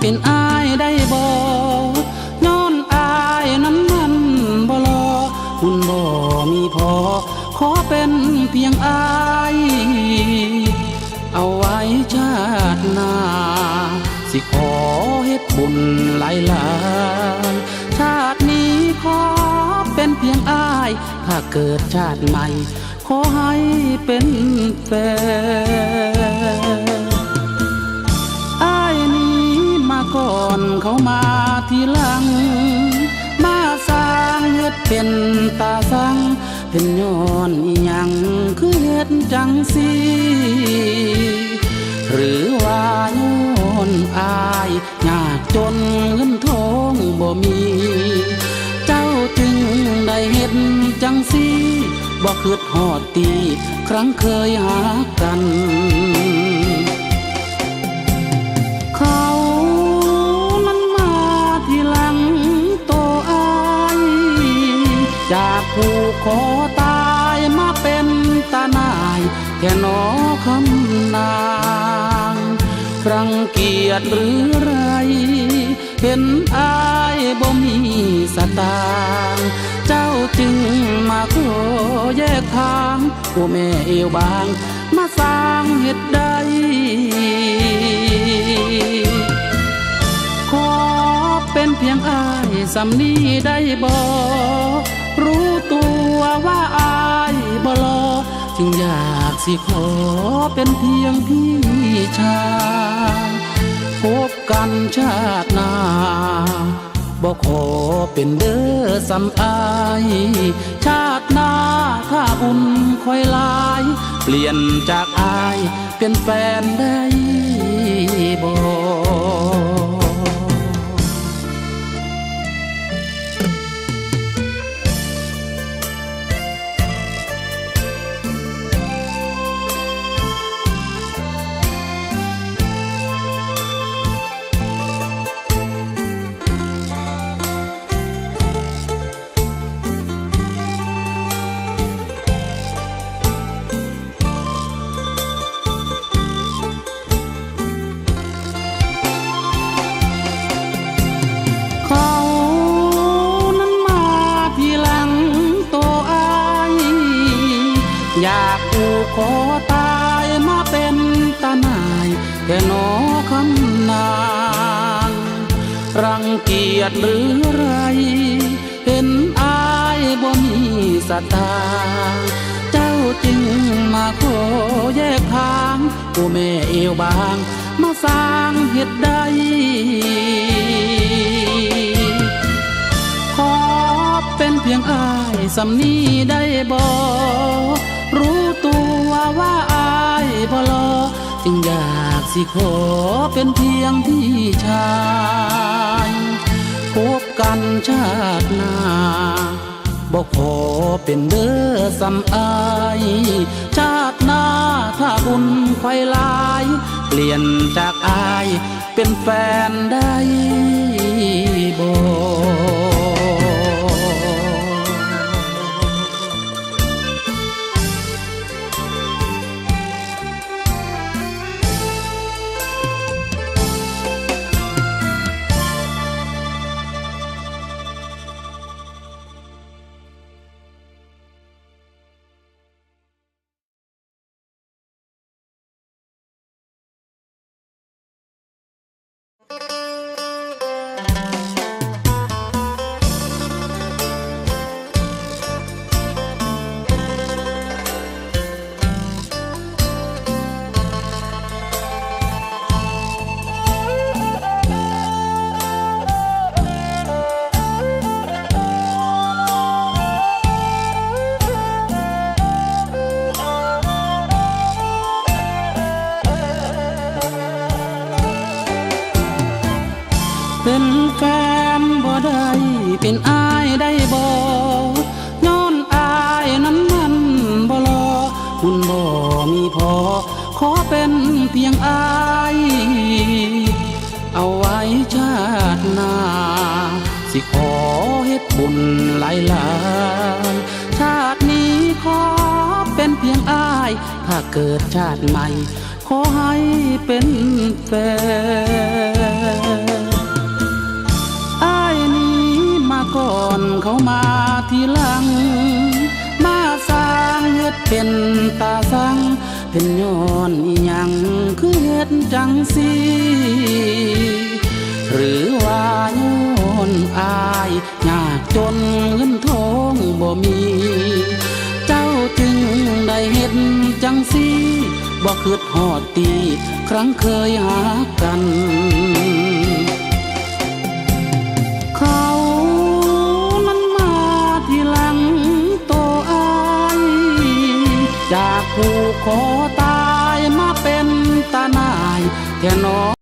เป็นอายได้บ่ย้อนอายนั้นมันบ่รอคุณบ่มีพอ ขอเป็นเพียงอาย เอาไว้ชาติหน้า สิขอเฮ็ดบุญหลายหลายชาตินี้ขอเป็นเพียงอาย ถ้าเกิดชาติใหม่ ขอให้เป็นแฟน เป็นย้อนอีหยังคือเฮ็ดจังสีหรือว่าย้อนอายยากจนเงินทองบ่มี เจ้าจึงได้เห็นจังสีบ่คืดหอดตีครั้งเคยหากันขา ขอตายมาเป็นตาหนายแค่นอคำนางรังเกียจหรือไร เห็นอายบ่มีสตางเจ้าจึงมาขอแยกทางโอ้แม่เอวบาง มาสร้างเหตุใดขอเป็นเพียงอายสำนีได้บ่รู้ตัว ว่าอายบ่รอจึงอยากสิขอเป็นเพียงพี่ชายพบกันชาติหน้าบ่ขอเป็นเด้อสำอาย ชาติหน้าถ้าบุญคอยลาย เปลี่ยนจากอายเป็นแฟนได้บ่ อยากผูกคอตายมาเป็นตาหนายแค่นอคำนาง รังเกียจหรือไร เห็นอายบ่มีสตา เจ้าจึงมาขอแยกทางผู้แม่เอวบาง มาสร้างเหตุใดขอเป็นเพียงอายสำนีได้บ่ รู้ตัวว่าอายบ่รอจึงอยากสิขอเป็นเพียงพี่ชายพบกันชาติหน้าบ่ขอเป็นเด้อสำอายชาติหน้าถ้าบุญไฟลาย เปลี่ยนจากอายเป็นแฟนได้บ่ ชาติหน้า สิขอเฮ็ดบุญหลายหลายชาตินี้ขอเป็นเพียงอาย ถ้าเกิดชาติใหม่ ขอให้เป็นแฟนอ้ายนี้มาก่อนเขามาทีหลัง มาสร้างเฮ็ดเป็นตาสังเป็นย้อนอีหยังคือเฮ็ดจังสี หรือว่าย้อนอายยากจนเงินทองบ่มี เจ้าจึงได้เฮ็ดจังสีบ่คิดฮอดตีครั้งเคยหากัน เขานั้นมาทีหลังโตอายจากผู้ขอตายมาเป็นตาหนายแค่น้อง